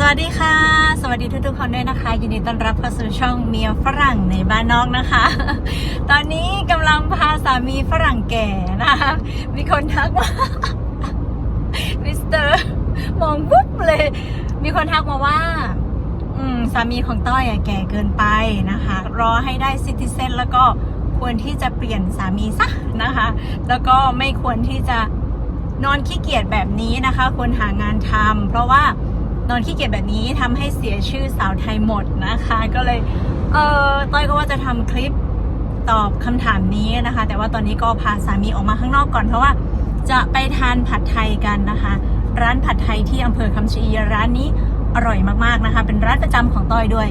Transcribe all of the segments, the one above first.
สวัสดีค่ะ สวัสดีทุกๆคนด้วยนะคะ ยินดีต้อนรับเข้าสู่ช่องเมียฝรั่งในบ้านนอกนะคะ ตอนนี้กำลังพาสามีฝรั่งแก่นะคะ มีคนทักว่ามิสเตอร์มองปุ๊บเลย มีคนทักมาว่า อืมสามีของต้อยอะแก่เกินไปนะคะ รอให้ได้ซิติเซนแล้วก็ควรที่จะเปลี่ยนสามีซะนะคะ แล้วก็ไม่ควรที่จะนอนขี้เกียจแบบนี้นะคะ ควรหางานทำเพราะว่า นอนขี้เกียจแบบนี้ทำให้เสียชื่อสาวไทยหมดนะคะ ก็เลยเออต้อยก็ว่าจะทำคลิปตอบคำถามนี้นะคะ แต่ว่าตอนนี้ก็พาสามีออกมาข้างนอกก่อนเพราะว่าจะไปทานผัดไทยกันนะคะ ร้านผัดไทยที่อำเภอคำชะอีร้านนี้อร่อยมากๆนะคะ เป็นร้านประจำของต้อยด้วย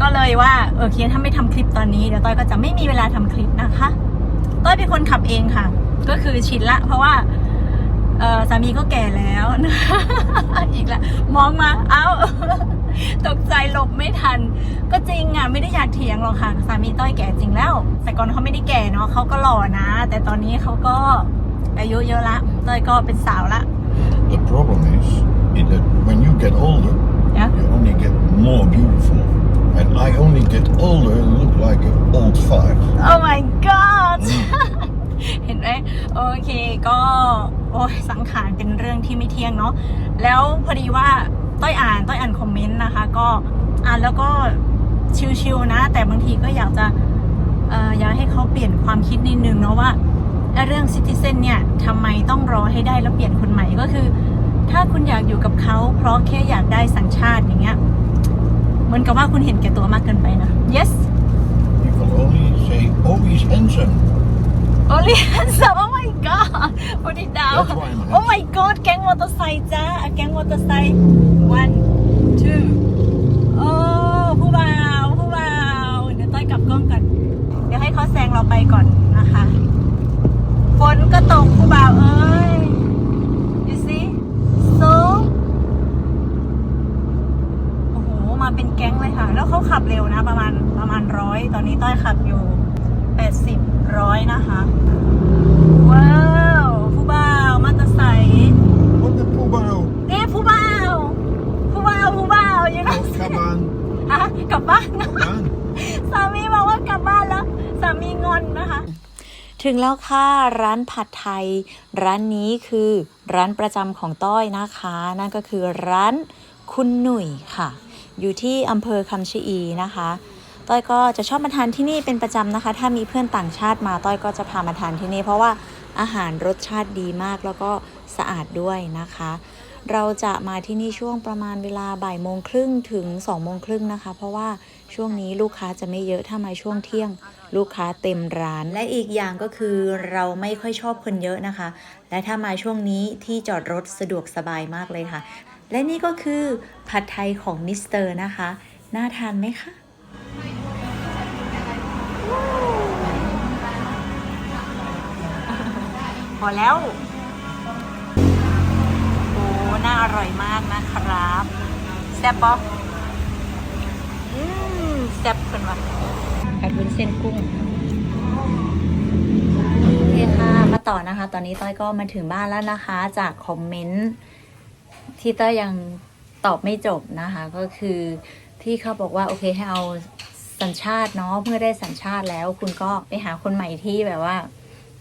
ก็เลยว่าเออเคียถ้าไม่ทำคลิปตอนนี้เดี๋ยวต้อยก็จะไม่มีเวลาทำคลิปนะคะ ต้อยเป็นคนขับเองค่ะ ก็คือชินละ เพราะว่า เออสามีก็แก่แล้วอีกแล้วมองมาเอ้าตกใจหลบไม่ทัน ก็จริงอะไม่ได้อยากเถียงหรอกค่ะสามีต้อยแก่จริงแล้ว แต่ก่อนเขาไม่ได้แก่เนาะเขาก็หล่อนะ แต่ตอนนี้เขาก็อายุเยอะละต้อยก็เป็นสาวละ The problem is, is that when you get older, Yeah. you only get more beautiful. And I only get older and look like an old fart. Oh my god เห็นไหมโอเคก็โอ้ยสังขารเป็นเรื่องที่ไม่เที่ยงเนาะแล้วพอดีว่าต้อยอ่านต้อยอ่านคอมเมนต์นะคะ ก็อ่านแล้วก็ชิวๆนะ แต่บางทีก็อยากจะเอ่ออยากให้เขาเปลี่ยนความคิดนิดนึงเนาะว่าเรื่องซิติเซนเนี่ยทำไมต้องรอให้ได้แล้วเปลี่ยนคนใหม่ก็คือ ถ้าคุณอยากอยู่กับเขาเพราะแค่อยากได้สัญชาติอย่างเงี้ยเหมือนกับว่าคุณเห็นแก่ตัวมากเกินไปนะ yes You can only say, oh, he's handsome. Only handsome. Oh my god. Put it down. That's why I'm Oh my god. แก๊งมอเตอร์ไซค์จ้าแก๊งมอเตอร์ไซค์ one two โอ้ผู้บ่าวผู้บ่าวเดี๋ยวต้อยกลับกล้องก่อนเดี๋ยวให้เขาแซงเราไปก่อนนะคะ ฝนก็ตกผู้บ่าวเอ้ย you see so โอ้โห มาเป็นแก๊งเลยค่ะ แล้วเขาขับเร็วนะ ประมาณประมาณร้อย ตอนนี้ต้อยขับอยู่แปดสิบ ร้อยนะคะ ว้าวผู้บ่าวมาตะไซค์ What the poobao? เอ๊ะผู้บ่าวผู้บ่าวผู้บ่าวยังไง Oh, come on. ฮะกลับบ้าน Come on. สามีบอกว่ากลับบ้านแล้วสามีงอนนะคะ ถึงแล้วค่ะร้านผัดไทย ร้านนี้คือร้านประจำของต้อยนะคะ นั่นก็คือร้านคุณหนุ่ยค่ะ อยู่ที่อำเภอคำชะอีนะคะ ต้อยก็จะชอบมาทานที่นี่เป็นประจำนะคะ ถ้ามีเพื่อนต่างชาติมาต้อยก็จะพามาทานที่นี่ เพราะว่าอาหารรสชาติดีมากแล้วก็สะอาดด้วยนะคะ เราจะมาที่นี่ช่วงประมาณเวลาบ่ายโมงครึ่งถึง2องโมงครึ่งนะคะ เพราะว่าช่วงนี้ลูกค้าจะไม่เยอะถ้ามาช่วงเที่ยง ลูกค้าเต็มร้าน และอีกอย่างก็คือเราไม่ค่อยชอบคนเยอะนะคะ และถ้ามาช่วงนี้ที่จอดรถสะดวกสบายมากเลยค่ะ และนี่ก็คือผัดไทยของมิสเตอร์นะคะ น่าทานไหมคะ พอแล้ว โอ้น่าอร่อยมากนะครับ แซ่บป๊ออืมแซ่บเป็นวะผัดวุ้นเส้นกุ้งโอเคค่ะมาต่อนะคะ ตอนนี้ต้อยก็มาถึงบ้านแล้วนะคะ จากคอมเมนต์ที่ต้อยยังตอบไม่จบนะคะ ก็คือที่เขาบอกว่า โอเคให้เอาสัญชาติเนาะเมื่อได้สัญชาติแล้ว คุณก็ไปหาคนใหม่ที่แบบว่า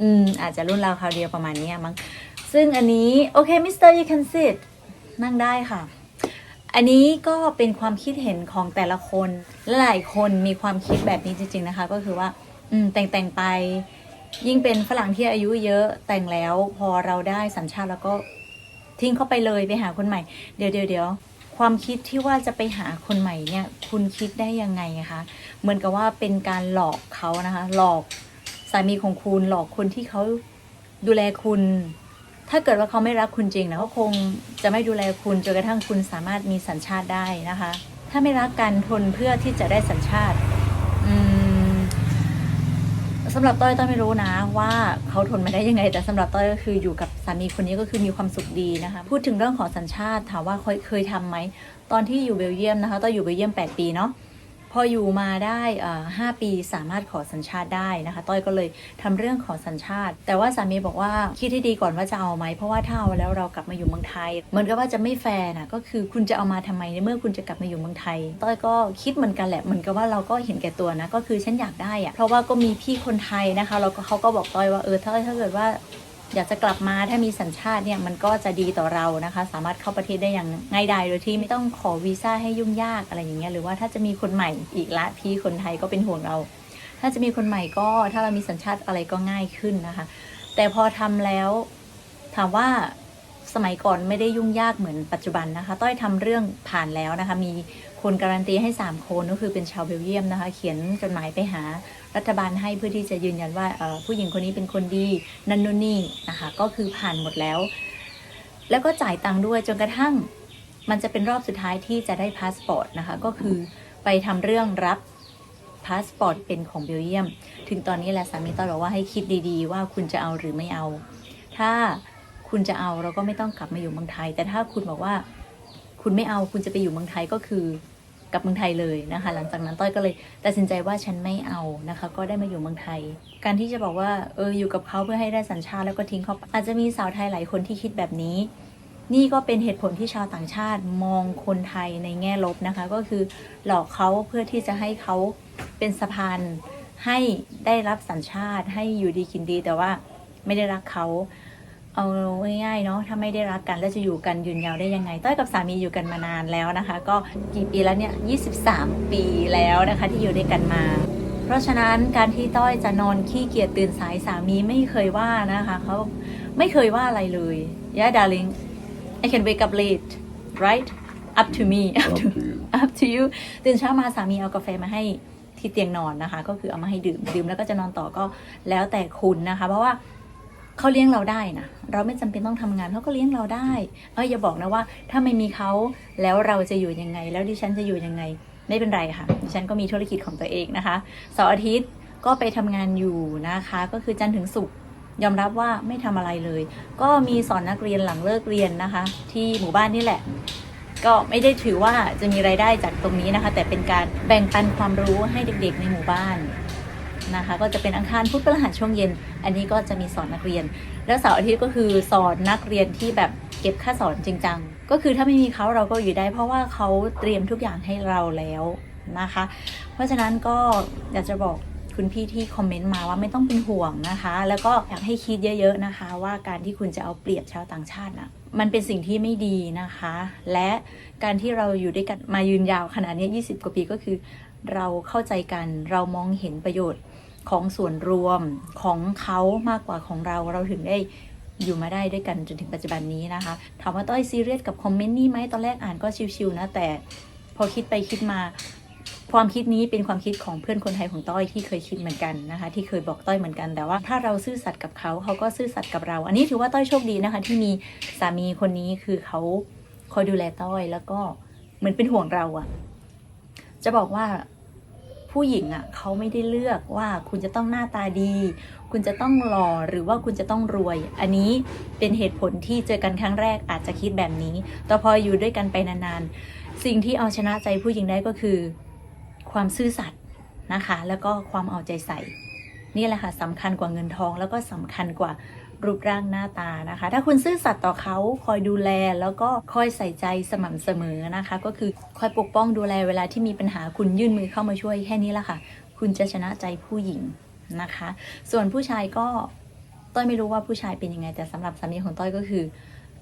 อืม อาจจะรุ่นราคราวเดียวประมาณนี้มั้ง ซึ่งอันนี้โอเคมิสเตอร์ you can sit นั่งได้ค่ะ อันนี้ก็เป็นความคิดเห็นของแต่ละคนและหลายคนมีความคิดแบบนี้จริง ๆ นะคะ ก็คือว่า อืม แต่งแต่งๆไป ยิ่งเป็นฝรั่งที่อายุเยอะแต่งแล้วพอเราได้สัญชาติแล้วก็ทิ้งเขาไปเลยไปหาคนใหม่ เดี๋ยวเดี๋ยวเดี๋ยวความคิดที่ว่าจะไปหาคนใหม่เนี่ย คุณคิดได้ยังไงคะ เหมือนกับว่าเป็นการหลอกเขานะคะ หลอก สามีของคุณหลอกคนที่เขาดูแลคุณ ถ้าเกิดว่าเขาไม่รักคุณจริงนะเขาคงจะไม่ดูแลคุณจนกระทั่งคุณสามารถมีสัญชาติได้นะคะ ถ้าไม่รักกันทนเพื่อที่จะได้สัญชาติสำหรับต้อยต้อยไม่รู้นะว่าเขาทนมาได้ยังไง แต่สำหรับต้อยก็คืออยู่กับสามีคนนี้ก็คือมีความสุขดีนะคะ พูดถึงเรื่องของสัญชาติถามว่าเคยเคยทำไหมตอนที่อยู่เบลเยียมนะคะต้อยอยู่เบลเยียม 8 ปีเนาะ พออยู่มาได้เอ่อห้าปีสามารถขอสัญชาติได้นะคะ ต้อยก็เลยทำเรื่องขอสัญชาติ แต่ว่าสามีบอกว่าคิดให้ดีก่อนว่าจะเอาไหม เพราะว่าถ้าเอาแล้วเรากลับมาอยู่เมืองไทยเหมือนกับว่าจะไม่แฟร์นะก็คือคุณจะเอามาทำไมในเมื่อคุณจะกลับมาอยู่เมืองไทย ต้อยก็คิดเหมือนกันแหละเหมือนกับว่าเราก็เห็นแก่ตัวนะก็คือฉันอยากได้อะเพราะว่าก็มีพี่คนไทยนะคะเราก็เขาก็บอกต้อยว่าเออถ้าถ้าเกิดว่า อยากจะกลับมาถ้ามีสัญชาติเนี่ยมันก็จะดีต่อเรานะคะ สามารถเข้าประเทศได้อย่างง่ายดายโดยที่ไม่ต้องขอวีซ่าให้ยุ่งยากอะไรอย่างเงี้ยหรือว่าถ้าจะมีคนใหม่อีกละพี่คนไทยก็เป็นห่วงเรา ถ้าจะมีคนใหม่ก็ถ้าเรามีสัญชาติอะไรก็ง่ายขึ้นนะคะ แต่พอทำแล้วถามว่าสมัยก่อนไม่ได้ยุ่งยากเหมือนปัจจุบันนะคะ ต้อยทำเรื่องผ่านแล้วนะคะ มี คนการันตีให้ 3 คนก็คือเป็นชาวเบลเยียมนะคะ เขียนจดหมายไปหารัฐบาลให้เพื่อที่จะยืนยันว่าผู้หญิงคนนี้เป็นคนดีนันนู่นนี่นะคะ ก็คือผ่านหมดแล้ว แล้วก็จ่ายตังค์ด้วยจนกระทั่งมันจะเป็นรอบสุดท้ายที่จะได้พาสปอร์ตนะคะ ก็คือไปทำเรื่องรับพาสปอร์ตเป็นของเบลเยียม ถึงตอนนี้แหละสามีต้อยบอกว่าให้คิดดีๆ ว่าคุณจะเอาหรือไม่เอา ถ้าคุณจะเอาเราก็ไม่ต้องกลับมาอยู่เมืองไทย แต่ถ้าคุณบอกว่า คุณไม่เอาคุณจะไปอยู่เมืองไทยก็คือกลับเมืองไทยเลยนะคะ หลังจากนั้นต้อยก็เลยตัดสินใจว่าฉันไม่เอานะคะ ก็ได้มาอยู่เมืองไทย การที่จะบอกว่าเอออยู่กับเขาเพื่อให้ได้สัญชาติแล้วก็ทิ้งเขาไปอาจจะมีสาวไทยหลายคนที่คิดแบบนี้ นี่ก็เป็นเหตุผลที่ชาวต่างชาติมองคนไทยในแง่ลบนะคะ ก็คือหลอกเขาเพื่อที่จะให้เขาเป็นสะพานให้ได้รับสัญชาติให้อยู่ดีกินดีแต่ว่าไม่ได้รักเขา เอาง่ายๆเนาะถ้าไม่ได้รักกันแล้วจะอยู่กันยืนยาวได้ยังไงต้อยกับสามีอยู่กันมานานแล้วนะคะ ก็กี่ปีแล้วเนี่ย 23 ปีแล้วนะคะที่อยู่ด้วยกันมา เพราะฉะนั้นการที่ต้อยจะนอนขี้เกียจตื่นสายสามีไม่เคยว่านะคะเขาไม่เคยว่าอะไรเลย yeah darling I can wake up late right up to me up Up to to you. up to you ตื่นเช้ามาสามีเอากาแฟมาให้ที่เตียงนอนนะคะ ก็คือเอามาให้ดื่มดื่มแล้วก็จะนอนต่อก็แล้วแต่คุณนะคะ เพราะว่า เขาเลี้ยงเราได้นะเราไม่จำเป็นต้องทำงานเขาก็เลี้ยงเราได้เอออย่าบอกนะว่า ถ้าไม่มีเขาแล้วเราจะอยู่ยังไง แล้วดิฉันจะอยู่ยังไง ไม่เป็นไรค่ะดิฉันก็มีธุรกิจของตัวเองนะคะเสาร์อาทิตย์ก็ไปทำงานอยู่นะคะ ก็คือจันทร์ถึงศุกร์ยอมรับว่าไม่ทำอะไรเลย ก็มีสอนนักเรียนหลังเลิกเรียนนะคะ ที่หมู่บ้านนี่แหละ ก็ไม่ได้ถือว่าจะมีรายได้จากตรงนี้นะคะ แต่เป็นการแบ่งปันความรู้ให้เด็กๆในหมู่บ้าน นะคะ ก็จะเป็นอังคารพุธพฤหัสช่วงเย็น อันนี้ก็จะมีสอนนักเรียน แล้วเสาร์อาทิตย์ก็คือสอนนักเรียนที่แบบเก็บค่าสอนจริงจังก็คือถ้าไม่มีเขาเราก็อยู่ได้ เพราะว่าเขาเตรียมทุกอย่างให้เราแล้วนะคะ เพราะฉะนั้นก็อยากจะบอกคุณพี่ที่คอมเมนต์มาว่าไม่ต้องเป็นห่วงนะคะ แล้วก็อยากให้คิดเยอะ ๆนะคะ ว่าการที่คุณจะเอาเปรียบชาวต่างชาตินะมันเป็นสิ่งที่ไม่ดีนะคะ และการที่เราอยู่ด้วยกันมายืนยาวขนาดนี้ 20 กว่าปีก็คือ เราเข้าใจกันเรามองเห็นประโยชน์ ของส่วนรวมของเขามากกว่าของเราเราถึงได้อยู่มาได้ด้วยกันจนถึงปัจจุบันนี้นะคะ ถามว่าต้อยซีเรียสกับคอมเมนต์นี้ไหมตอนแรกอ่านก็ชิวๆนะ แต่พอคิดไปคิดมา ความคิดนี้เป็นความคิดของเพื่อนคนไทยของต้อยที่เคยคิดเหมือนกันนะคะ ที่เคยบอกต้อยเหมือนกันแต่ว่าถ้าเราซื่อสัตย์กับเขาเขาก็ซื่อสัตย์กับเรา อันนี้ถือว่าต้อยโชคดีนะคะ ที่มีสามีคนนี้คือเขาคอยดูแลต้อยแล้วก็เหมือนเป็นห่วงเราอะจะบอกว่า ผู้หญิงอะเขาไม่ได้เลือกว่าคุณจะต้องหน้าตาดี คุณจะต้องหล่อหรือว่าคุณจะต้องรวย อันนี้เป็นเหตุผลที่เจอกันครั้งแรกอาจจะคิดแบบนี้ แต่พออยู่ด้วยกันไปนานๆ สิ่งที่เอาชนะใจผู้หญิงได้ก็คือ ความซื่อสัตย์นะคะ แล้วก็ความเอาใจใส่ นี่แหละค่ะสำคัญกว่าเงินทองแล้วก็สำคัญกว่า รูปร่างหน้าตานะคะ ถ้าคุณซื่อสัตย์ต่อเขาคอยดูแลแล้วก็คอยใส่ใจสม่ำเสมอนะคะ ก็คือคอยปกป้องดูแลเวลาที่มีปัญหาคุณยื่นมือเข้ามาช่วยแค่นี้ละค่ะ คุณจะชนะใจผู้หญิงนะคะ ส่วนผู้ชายก็ต้อยไม่รู้ว่าผู้ชายเป็นยังไง แต่สำหรับสามีของต้อยก็คือ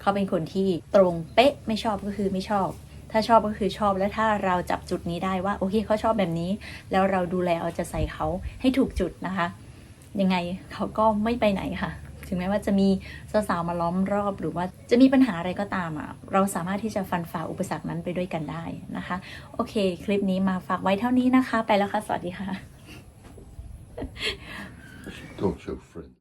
เขาเป็นคนที่ตรงเป๊ะไม่ชอบก็คือไม่ชอบ ถ้าชอบก็คือชอบและถ้าเราจับจุดนี้ได้ว่าโอเคเขาชอบแบบนี้ แล้วเราดูแลเอาจะใส่เขาให้ถูกจุดนะคะ ยังไงเขาก็ไม่ไปไหนค่ะ ถึงแม้ว่าจะมีสาวๆมาล้อมรอบ หรือว่าจะมีปัญหาอะไรก็ตามอะเราสามารถที่จะฟันฝ่าอุปสรรคนั้นไปด้วยกันได้นะคะ โอเค คลิปนี้มาฝากไว้เท่านี้นะคะ ไปแล้วค่ะ สวัสดีค่ะ Talk to your friend.